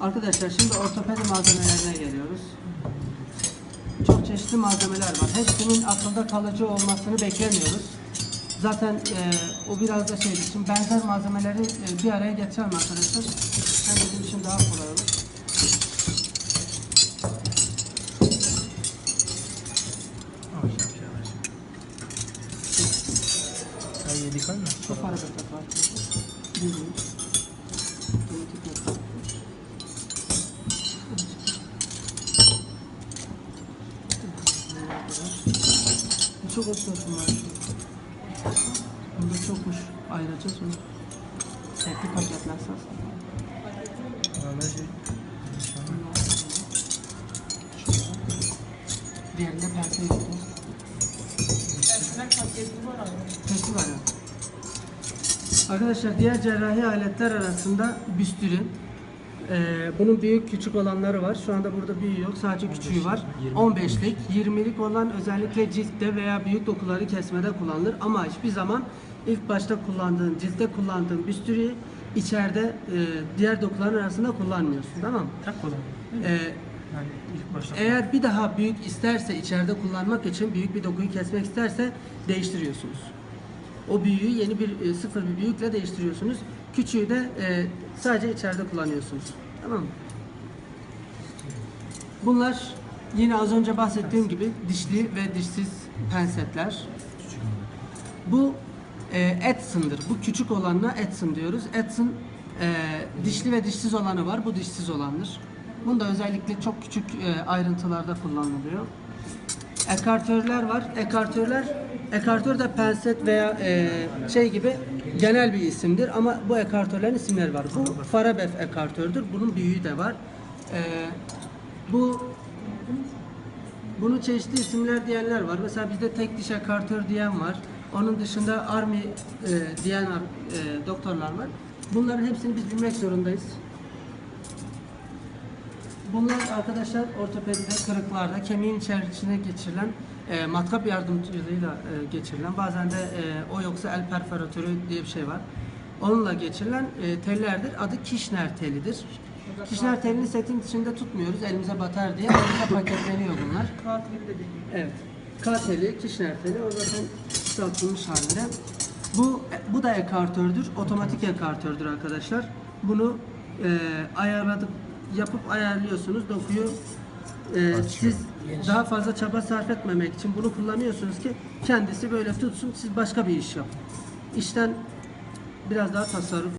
Arkadaşlar şimdi ortopedi malzemelerine geliyoruz. Çok çeşitli malzemeler var. Hepsinin akılda kalıcı olmasını beklemiyoruz. Zaten e, o biraz da şey için benzer malzemeleri e, bir araya getirelim arkadaşlar. Hem bizim için daha kolay olur. Çok para var. Bilmiyorum. Çok olsun var. Bunda çokmuş. Ayıracağız onu. Teknik paketler şey. Diğerinde pense yok. Peki var ya. Arkadaşlar diğer cerrahi aletler arasında büstürü. Ee, bunun büyük küçük olanları var. Şu anda burada büyüğü yok. Sadece küçüğü var. 15'lik, 20'lik olan özellikle ciltte veya büyük dokuları kesmede kullanılır. Ama hiçbir zaman ilk başta kullandığın, ciltte kullandığın büstürüyü içeride e, diğer dokuların arasında kullanmıyorsun. Tamam mı? Tak. Ee, Yani ilk başta. eğer bir daha büyük isterse içeride kullanmak için büyük bir dokuyu kesmek isterse değiştiriyorsunuz. O büyüğü yeni bir e, sıfır bir büyükle değiştiriyorsunuz. Küçüğü de e, sadece içeride kullanıyorsunuz. Tamam mı? Bunlar yine az önce bahsettiğim gibi dişli ve dişsiz pensetler. Bu e, Edson'dır. Bu küçük olanla Edson diyoruz. Edson e, dişli ve dişsiz olanı var. Bu dişsiz olandır. Bunda özellikle çok küçük e, ayrıntılarda kullanılıyor. Ekartörler var. Ekartörler, ekartör de penset veya e, şey gibi genel bir isimdir ama bu ekartörlerin isimleri var. Bu Farabef ekartördür. Bunun büyüğü de var. E, bu bunun çeşitli isimler diyenler var. Mesela bizde tek diş ekartör diyen var. Onun dışında army e, diyen e, doktorlar var. Bunların hepsini biz bilmek zorundayız. Bunlar arkadaşlar ortopedide, kırıklarda, kemiğin içerisine geçirilen e, matkap yardımcılığıyla e, geçirilen, bazen de e, o yoksa el perforatörü diye bir şey var. Onunla geçirilen e, tellerdir. Adı Kişner telidir. Kişner telini setin içinde tutmuyoruz, elimize batar diye elimize paketleniyor bunlar. Evet. K teli, Kişner teli, o zaten kısaltılmış halinde. Bu bu da ekartördür, otomatik ekartördür arkadaşlar. Bunu e, ayarladık, yapıp ayarlıyorsunuz. Dokuyu e, siz daha fazla çaba sarf etmemek için bunu kullanıyorsunuz ki kendisi böyle tutsun, siz başka bir iş yapın. İşten biraz daha tasarruf